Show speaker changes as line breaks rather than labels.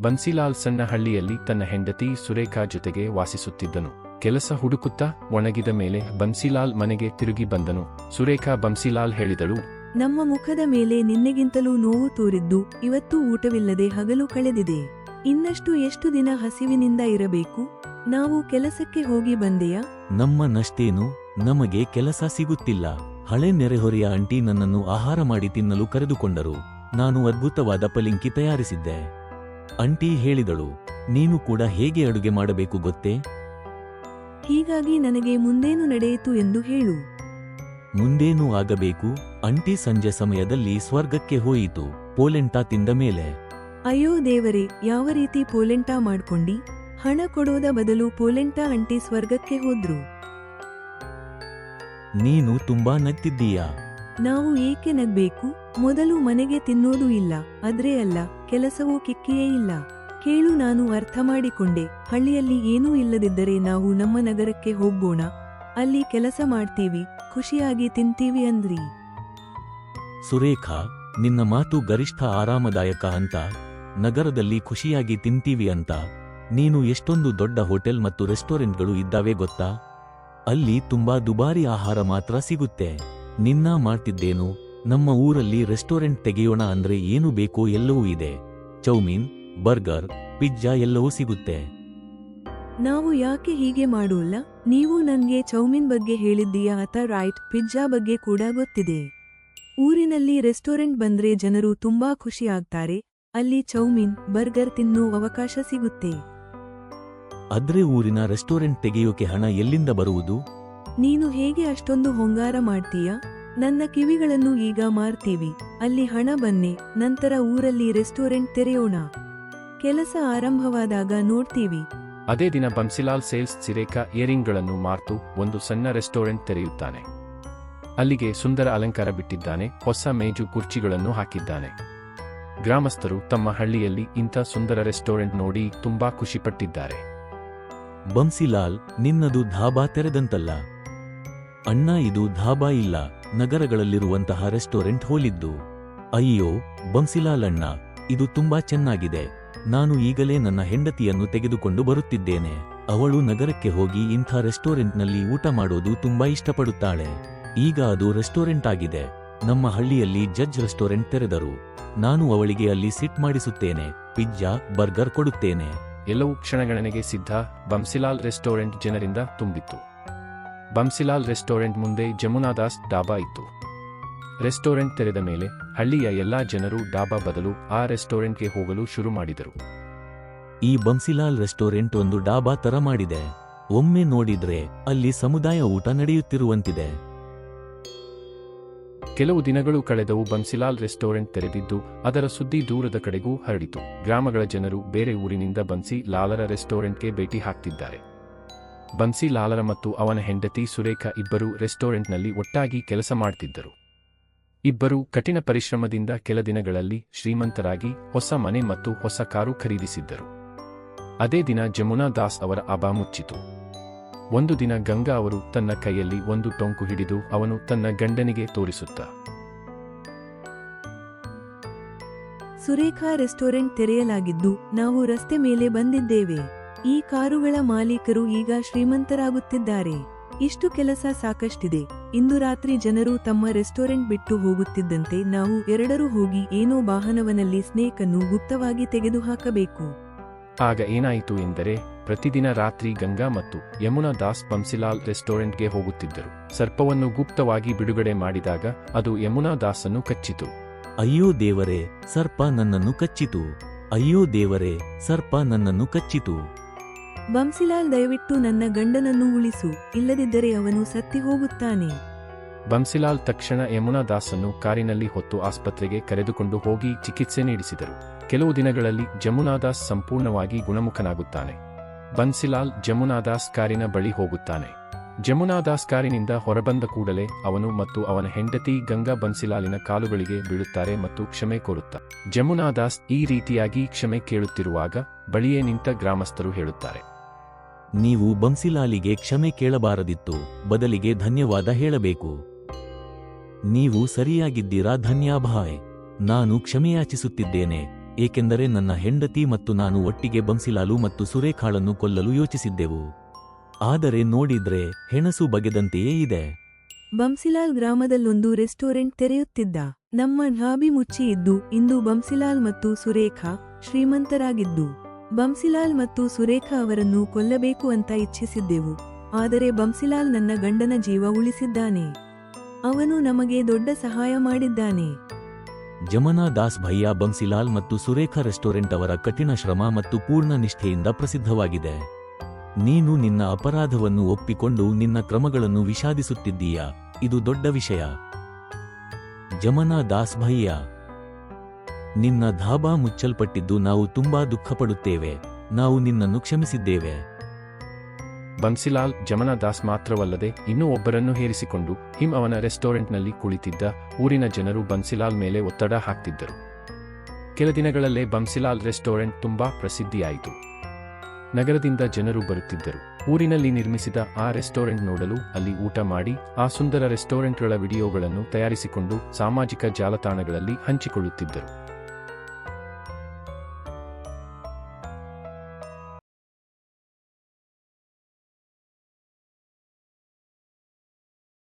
ಬನ್ಸಿಲಾಲ್ ಸಣ್ಣ ಹಳ್ಳಿಯಲ್ಲಿ ತನ್ನ ಹೆಂಡತಿ ಸುರೇಖಾ ಜೊತೆಗೆ ವಾಸಿಸುತ್ತಿದ್ದನು. ಕೆಲಸ ಹುಡುಕುತ್ತಾ ಒಣಗಿದ ಮೇಲೆ ಬನ್ಸಿಲಾಲ್ ಮನೆಗೆ ತಿರುಗಿ ಬಂದನು. ಸುರೇಖಾ ಬನ್ಸಿಲಾಲ್ ಹೇಳಿದಳು
ನಮ್ಮ ಮುಖದ ಮೇಲೆ ನಿನ್ನೆಗಿಂತಲೂ ನೋವು ತೋರಿದ್ದು ಇವತ್ತು ಊಟವಿಲ್ಲದೆ ಹಗಲು ಕಳೆದಿದೆ. ಇನ್ನಷ್ಟು ಎಷ್ಟು ದಿನ ಹಸಿವಿನಿಂದ ಇರಬೇಕು? ನಾವು ಕೆಲಸಕ್ಕೆ ಹೋಗಿ ಬಂದೆಯಾ?
ನಮ್ಮ ನಷ್ಟೇನು? ನಮಗೆ ಕೆಲಸ ಸಿಗುತ್ತಿಲ್ಲ. ಹಳೆ ನೆರೆಹೊರೆಯ ಅಂಟಿ ನನ್ನನ್ನು ಆಹಾರ ಮಾಡಿ ತಿನ್ನಲು ಕರೆದುಕೊಂಡರು. ನಾನು ಅದ್ಭುತವಾದ ಪಲಿಂಕಿ ತಯಾರಿಸಿದ್ದೆ. ಅಂಟಿ ಹೇಳಿದಳು ನೀನು ಕೂಡ ಹೇಗೆ ಅಡುಗೆ ಮಾಡಬೇಕು ಗೊತ್ತೇ?
ಹೀಗಾಗಿ ನನಗೆ ಮುಂದೇನು ನಡೆಯಿತು ಎಂದು ಹೇಳು.
ಮುಂದೇನು ಆಗಬೇಕು? ಅಂಟಿ ಸಂಜೆ ಸಮಯದಲ್ಲಿ ಸ್ವರ್ಗಕ್ಕೆ ಹೋಯಿತು ಪೋಲೆಂಟಾ ತಿಂದ ಮೇಲೆ.
ಅಯ್ಯೋ ದೇವರೇ ಯಾವ ರೀತಿ ಪೋಲೆಂಟಾ ಮಾಡ್ಕೊಂಡಿ? ಹಣ ಕೊಡೋದ ಬದಲು ಪೋಲೆಂಟಾ ಅಂಟಿ ಸ್ವರ್ಗಕ್ಕೆ ಹೋದ್ರು.
ನೀನು ತುಂಬಾ ನಗ್ತಿದ್ದೀಯಾ?
ನಾವು ಏಕೆ ನಗ್ಬೇಕು? ಮೊದಲು ಮನೆಗೆ ತಿನ್ನೋದು ಇಲ್ಲ ಅದ್ರೆ ಅಲ್ಲ, ಕೆಲಸವೂ ಕಿಕ್ಕಿಯೇ ಇಲ್ಲ. ಕೇಳು ನಾನು ಅರ್ಥ ಮಾಡಿಕೊಂಡೆ, ಹಳ್ಳಿಯಲ್ಲಿ ಏನೂ ಇಲ್ಲದಿದ್ದರೆ ನಾವು ನಮ್ಮ ನಗರಕ್ಕೆ ಹೋಗೋಣ ಅಲ್ಲಿ ಕೆಲಸ ಮಾಡ್ತೀವಿ, ಖುಷಿಯಾಗಿ ತಿಂತೀವಿ ಅಂದ್ರಿ.
ಸುರೇಖಾ, ನಿನ್ನ ಮಾತು ಗರಿಷ್ಠ ಆರಾಮದಾಯಕ ಅಂತ, ನಗರದಲ್ಲಿ ಖುಷಿಯಾಗಿ ತಿಂತೀವಿ ಅಂತ, ನೀನು ಎಷ್ಟೊಂದು ದೊಡ್ಡ ಹೋಟೆಲ್ ಮತ್ತು ರೆಸ್ಟೋರೆಂಟ್ಗಳು ಇದ್ದಾವೆ ಗೊತ್ತಾ? ಅಲ್ಲಿ ತುಂಬಾ ದುಬಾರಿ ಆಹಾರ ಮಾತ್ರ ಸಿಗುತ್ತೆ. ನಿನ್ನ ಮಾಡ್ತಿದ್ದೇನು? ನಮ್ಮ ಊರಲ್ಲಿ ರೆಸ್ಟೋರೆಂಟ್ ತೆಗೆಯೋಣ ಅಂದ್ರೆ ಏನು ಬೇಕೋ ಎಲ್ಲವೂ ಇದೆ. ಚೌಮೀನ್ ಬರ್ಗರ್ ಪಿಜ್ಜಾ ಎಲ್ಲವೂ ಸಿಗುತ್ತೆ.
ನಾವು ಯಾಕೆ ಹೀಗೆ ಮಾಡೋಲ್ಲ? ನೀವು ನನ್ಗೆ ಚೌಮಿನ್ ಬಗ್ಗೆ ಹೇಳಿದ್ದೀಯಾ ಅಥ ರೈಟ್? ಪಿಜ್ಜಾ ಬಗ್ಗೆ ಕೂಡ ಗೊತ್ತಿದೆ. ಊರಿನಲ್ಲಿ ರೆಸ್ಟೋರೆಂಟ್ ಬಂದ್ರೆ ಜನರು ತುಂಬಾ ಖುಷಿ ಆಗ್ತಾರೆ. ಅಲ್ಲಿ ಚೌಮಿನ್ ಬರ್ಗರ್ ತಿನ್ನೋ ಅವಕಾಶ ಸಿಗುತ್ತೆ.
ಆದ್ರೆ ಊರಿನ ರೆಸ್ಟೋರೆಂಟ್ ತೆಗೆಯೋಕೆ ಹಣ ಎಲ್ಲಿಂದ ಬರುವುದು?
ನೀನು ಹೇಗೆ ಅಷ್ಟೊಂದು ಹೊಂಗಾರ ಮಾಡ್ತೀಯ? ನನ್ನ ಕಿವಿಗಳನ್ನು ಈಗ ಮಾರ್ತೀವಿ. ಅಲ್ಲಿ ಹಣ ಬನ್ನಿ ನಂತರ ಊರಲ್ಲಿ ರೆಸ್ಟೋರೆಂಟ್ ತೆರೆಯೋಣ. ಕೆಲಸ ಆರಂಭವಾದಾಗ ನೋಡ್ತೀವಿ.
ಅದೇ ದಿನ ಬಂಸಿಲಾಲ್ ಸೇಲ್ಸ್ ಸಿರೇಖಾ ಇಯರಿಂಗ್ಗಳನ್ನು ಮಾರ್ತು ಒಂದು ಸಣ್ಣ ರೆಸ್ಟೋರೆಂಟ್ ತೆರೆಯುತ್ತಾನೆ. ಅಲ್ಲಿಗೆ ಸುಂದರ ಅಲಂಕಾರ ಬಿಟ್ಟಿದ್ದಾನೆ ಹೊಸ ಮೇಜು ಕುರ್ಚಿಗಳನ್ನು ಹಾಕಿದ್ದಾನೆ. ಗ್ರಾಮಸ್ಥರು ತಮ್ಮ ಹಳ್ಳಿಯಲ್ಲಿ ಇಂಥ ಸುಂದರ ರೆಸ್ಟೋರೆಂಟ್ ನೋಡಿ ತುಂಬಾ ಖುಷಿಪಟ್ಟಿದ್ದಾರೆ.
ಬಂಸಿಲಾಲ್ ನಿನ್ನದು ಧಾಬಾ ತೆರೆದಂತಲ್ಲ? ಅಣ್ಣ ಇದು ಧಾಬಾ ಇಲ್ಲ, ನಗರಗಳಲ್ಲಿರುವಂತಹ ರೆಸ್ಟೋರೆಂಟ್ ಹೋಲಿದ್ದು. ಅಯ್ಯೋ, ಬಂಸಿಲಾಲ್ ಅಣ್ಣ, ಇದು ತುಂಬಾ ಚೆನ್ನಾಗಿದೆ. ನಾನು ಈಗಲೇ ನನ್ನ ಹೆಂಡತಿಯನ್ನು ತೆಗೆದುಕೊಂಡು ಬರುತ್ತಿದ್ದೇನೆ. ಅವಳು ನಗರಕ್ಕೆ ಹೋಗಿ ಇಂಥ ರೆಸ್ಟೋರೆಂಟ್ನಲ್ಲಿ ಊಟ ಮಾಡೋದು ತುಂಬಾ ಇಷ್ಟಪಡುತ್ತಾಳೆ. ಈಗ ಅದು ರೆಸ್ಟೋರೆಂಟ್ ಆಗಿದೆ. ನಮ್ಮ ಹಳ್ಳಿಯಲ್ಲಿ ಜಜ್ ರೆಸ್ಟೋರೆಂಟ್ ತೆರೆದರು. ನಾನು ಅವಳಿಗೆ ಅಲ್ಲಿ ಸಿಟ್ ಮಾಡಿಸುತ್ತೇನೆ, ಪಿಜ್ಜಾ, ಬರ್ಗರ್ ಕೊಡುತ್ತೇನೆ.
ಎಲ್ಲವೂ ಕ್ಷಣಗಣನೆಗೆ ಸಿದ್ಧ ಬಂಸಿಲಾಲ್ ರೆಸ್ಟೋರೆಂಟ್ ಜನರಿಂದ ತುಂಬಿತ್ತು. ಬಂಸಿಲಾಲ್ ರೆಸ್ಟೋರೆಂಟ್ ಮುಂದೆ ಜಮುನಾದಾಸ್ ಡಾಬಾ ಇತ್ತು. ರೆಸ್ಟೋರೆಂಟ್ ತೆರೆದ ಮೇಲೆ ಹಳ್ಳಿಯ ಎಲ್ಲಾ ಜನರು ಡಾಬಾ ಬದಲು ಆ ರೆಸ್ಟೋರೆಂಟ್ಗೆ ಹೋಗಲು ಶುರು ಮಾಡಿದರು.
ಈ ಬಂಸಿಲಾಲ್ ರೆಸ್ಟೋರೆಂಟ್ ಒಂದು ಡಾಬಾ ತರ ಮಾಡಿದೆ. ಒಮ್ಮೆ ನೋಡಿದ್ರೆ ಅಲ್ಲಿ ಸಮುದಾಯ ಊಟ ನಡೆಯುತ್ತಿರುವಂತಿದೆ.
ಕೆಲವು ದಿನಗಳು ಕಳೆದವು ಬನ್ಸಿಲಾಲ್ ರೆಸ್ಟೋರೆಂಟ್ ತೆರೆದಿದ್ದು ಅದರ ಸುದ್ದಿ ದೂರದ ಕಡೆಗೂ ಹರಡಿತು. ಗ್ರಾಮಗಳ ಜನರು ಬೇರೆ ಊರಿನಿಂದ ಬನ್ಸಿ ಲಾಲರ ರೆಸ್ಟೋರೆಂಟ್ಗೆ ಭೇಟಿ ಹಾಕ್ತಿದ್ದಾರೆ. ಬನ್ಸಿ ಲಾಲರ ಮತ್ತು ಅವನ ಹೆಂಡತಿ ಸುರೇಖಾ ಇಬ್ಬರು ರೆಸ್ಟೋರೆಂಟ್ನಲ್ಲಿ ಒಟ್ಟಾಗಿ ಕೆಲಸ ಮಾಡ್ತಿದ್ದರು. ಇಬ್ಬರು ಕಠಿಣ ಪರಿಶ್ರಮದಿಂದ ಕೆಲ ದಿನಗಳಲ್ಲಿ ಶ್ರೀಮಂತರಾಗಿ ಹೊಸ ಮನೆ ಮತ್ತು ಹೊಸ ಕಾರು ಖರೀದಿಸಿದ್ದರು. ಅದೇ ದಿನ ಜಮುನಾ ದಾಸ್ ಅವರ ಅಭಾ ಮುಚ್ಚಿತು. ಒಂದು ದಿನ ಗಂಗಾ ಅವರು ತನ್ನ ಕೈಯಲ್ಲಿ ಒಂದು ಟೊಂಕು ಹಿಡಿದು ಅವನು ತನ್ನ ಗಂಡನಿಗೆ ತೋರಿಸುತ್ತ.
ಸುರೇಖಾ ರೆಸ್ಟೋರೆಂಟ್ ತೆರೆಯಲಾಗಿದ್ದು ನಾವು ರಸ್ತೆ ಮೇಲೆ ಬಂದಿದ್ದೇವೆ. ಈ ಕಾರುಗಳ ಮಾಲೀಕರು ಈಗ ಶ್ರೀಮಂತರಾಗುತ್ತಿದ್ದಾರೆ. ಇಷ್ಟು ಕೆಲಸ ಸಾಕಷ್ಟಿದೆ. ಇಂದು ರಾತ್ರಿ ಜನರು ತಮ್ಮ ರೆಸ್ಟೋರೆಂಟ್ ಬಿಟ್ಟು ಹೋಗುತ್ತಿದ್ದಂತೆ ನಾವು ಎರಡರೂ ಹೋಗಿ ಏನೋ ವಾಹನವನಲ್ಲಿ ಸ್ನೇಕ್ ಅನ್ನು ಗುಪ್ತವಾಗಿ ತೆಗೆದುಹಾಕಬೇಕು.
ಆಗ ಏನಾಯಿತು ಎಂದರೆ ಪ್ರತಿದಿನ ರಾತ್ರಿ ಗಂಗಾ ಮತ್ತು ಯಮುನಾ ದಾಸ್ ಬಂಸಿಲಾಲ್ ರೆಸ್ಟೋರೆಂಟ್ಗೆ ಹೋಗುತ್ತಿದ್ದರು. ಸರ್ಪವನ್ನು ಗುಪ್ತವಾಗಿ ಬಿಡುಗಡೆ ಮಾಡಿದಾಗ ಅದು ಯಮುನಾ ದಾಸನ್ನು ಕಚ್ಚಿತು.
ಅಯ್ಯೋ ದೇವರೇ ಸರ್ಪ ನನ್ನನ್ನು ಕಚ್ಚಿತು. ಅಯ್ಯೋ ದೇವರೇ ಸರ್ಪ ನನ್ನನ್ನು ಕಚ್ಚಿತು.
ಬಂಸಿಲಾಲ್, ದಯವಿಟ್ಟು ನನ್ನ ಗಂಡನನ್ನು ಉಳಿಸು. ಇಲ್ಲದಿದ್ದರೆ ಅವನು ಸತ್ತಿ ಹೋಗುತ್ತಾನೆ.
ಬಂಸಿಲಾಲ್ ತಕ್ಷಣ ಯಮುನಾ ದಾಸನ್ನು ಕಾರಿನಲ್ಲಿ ಹೊತ್ತು ಆಸ್ಪತ್ರೆಗೆ ಕರೆದುಕೊಂಡು ಹೋಗಿ ಚಿಕಿತ್ಸೆ ನೀಡಿಸಿದರು. ಕೆಲವು ದಿನಗಳಲ್ಲಿ ಜಮುನಾದಾಸ್ ಸಂಪೂರ್ಣವಾಗಿ ಗುಣಮುಖನಾಗುತ್ತಾನೆ. ಬನ್ಸಿಲಾಲ್ ಜಮುನಾದಾಸ್ ಕಾರಿನ ಬಳಿ ಹೋಗುತ್ತಾನೆ. ಜಮುನಾದಾಸ್ ಕಾರಿನಿಂದ ಹೊರಬಂದ ಕೂಡಲೇ ಅವನು ಮತ್ತು ಅವನ ಹೆಂಡತಿ ಗಂಗಾ ಬನ್ಸಿಲಾಲಿನ ಕಾಲುಗಳಿಗೆ ಬೀಳುತ್ತಾರೆ ಮತ್ತು ಕ್ಷಮೆ ಕೋರುತ್ತಾ, ಜಮುನಾದಾಸ್ ಈ ರೀತಿಯಾಗಿ ಕ್ಷಮೆ ಕೇಳುತ್ತಿರುವಾಗ ಬಳಿಯೇ ನಿಂತ ಗ್ರಾಮಸ್ಥರು ಹೇಳುತ್ತಾರೆ.
ನೀವು ಬಂಸಿಲಾಲಿಗೆ ಕ್ಷಮೆ ಕೇಳಬಾರದಿತ್ತು, ಬದಲಿಗೆ ಧನ್ಯವಾದ ಹೇಳಬೇಕು. ನೀವು ಸರಿಯಾಗಿದ್ದೀರಾ ಧನ್ಯಾಭಾಯ್, ನಾನು ಕ್ಷಮೆಯಾಚಿಸುತ್ತಿದ್ದೇನೆ, ಏಕೆಂದರೆ ನನ್ನ ಹೆಂಡತಿ ಮತ್ತು ನಾನು ಒಟ್ಟಿಗೆ ಬಂಸಿಲಾಲು ಮತ್ತು ಸುರೇಖಾಳನ್ನು ಕೊಲ್ಲಲು ಯೋಚಿಸಿದ್ದೆವು. ಆದರೆ ನೋಡಿದ್ರೆ ಹೆಣಸು ಬಗೆದಂತೆಯೇ ಇದೆ.
ಬಂಸಿಲಾಲ್ ಗ್ರಾಮದಲ್ಲೊಂದು ರೆಸ್ಟೋರೆಂಟ್ ತೆರೆಯುತ್ತಿದ್ದ. ನಮ್ಮ ನಾಭಿ ಮುಚ್ಚಿ ಇದ್ದು ಇಂದು ಬಂಸಿಲಾಲ್ ಮತ್ತು ಸುರೇಖಾ ಶ್ರೀಮಂತರಾಗಿದ್ದು. ಬಂಸಿಲಾಲ್ ಮತ್ತು ಸುರೇಖಾ ಅವರನ್ನು ಕೊಲ್ಲಬೇಕು ಅಂತ ಇಚ್ಛಿಸಿದ್ದೆವು. ಆದರೆ ಬಂಸಿಲಾಲ್ ನನ್ನ ಗಂಡನ ಜೀವ ಉಳಿಸಿದ್ದಾನೆ. ಅವನು ನಮಗೆ ದೊಡ್ಡ ಸಹಾಯ ಮಾಡಿದ್ದಾನೆ.
ಜಮನಾ ದಾಸ್ ಭಯ್ಯ ಬಂಸಿಲಾಲ್ ಮತ್ತು ಸುರೇಖಾ ರೆಸ್ಟೋರೆಂಟ್ ಅವರ ಕಠಿಣ ಶ್ರಮ ಮತ್ತು ಪೂರ್ಣ ನಿಷ್ಠೆಯಿಂದ ಪ್ರಸಿದ್ಧವಾಗಿದೆ. ನೀನು ನಿನ್ನ ಅಪರಾಧವನ್ನು ಒಪ್ಪಿಕೊಂಡು ನಿನ್ನ ಕ್ರಮಗಳನ್ನು ವಿಷಾದಿಸುತ್ತಿದ್ದೀಯಾ? ಇದು ದೊಡ್ಡ ವಿಷಯ. ಜಮನಾ ದಾಸ್ ಭಯ್ಯ ನಿನ್ನ ಧಾಬಾ ಮುಚ್ಚಲ್ಪಟ್ಟಿದ್ದು ನಾವು ತುಂಬಾ ದುಃಖಪಡುತ್ತೇವೆ. ನಾವು ನಿನ್ನನ್ನು ಕ್ಷಮಿಸಿದ್ದೇವೆ.
ಬನ್ಸಿಲಾಲ್ ಜಮನ ದಾಸ್ ಮಾತ್ರವಲ್ಲದೆ ಇನ್ನೂ ಒಬ್ಬರನ್ನು ಹೇರಿಸಿಕೊಂಡು ಹಿಮ್ ಅವನ ರೆಸ್ಟೋರೆಂಟ್ನಲ್ಲಿ ಕುಳಿತಿದ್ದ ಊರಿನ ಜನರು ಬನ್ಸಿಲಾಲ್ ಮೇಲೆ ಒತ್ತಡ ಹಾಕ್ತಿದ್ದರು. ಕೆಲ ದಿನಗಳಲ್ಲೇ ಬನ್ಸಿಲಾಲ್ ರೆಸ್ಟೋರೆಂಟ್ ತುಂಬಾ ಪ್ರಸಿದ್ಧಿಯಾಯಿತು. ನಗರದಿಂದ ಜನರು ಬರುತ್ತಿದ್ದರು. ಊರಿನಲ್ಲಿ ನಿರ್ಮಿಸಿದ ಆ ರೆಸ್ಟೋರೆಂಟ್ ನೋಡಲು ಅಲ್ಲಿ ಊಟ ಮಾಡಿ, ಆ ಸುಂದರ ರೆಸ್ಟೋರೆಂಟ್ಗಳ ವಿಡಿಯೋಗಳನ್ನು ತಯಾರಿಸಿಕೊಂಡು ಸಾಮಾಜಿಕ ಜಾಲತಾಣಗಳಲ್ಲಿ ಹಂಚಿಕೊಳ್ಳುತ್ತಿದ್ದರು.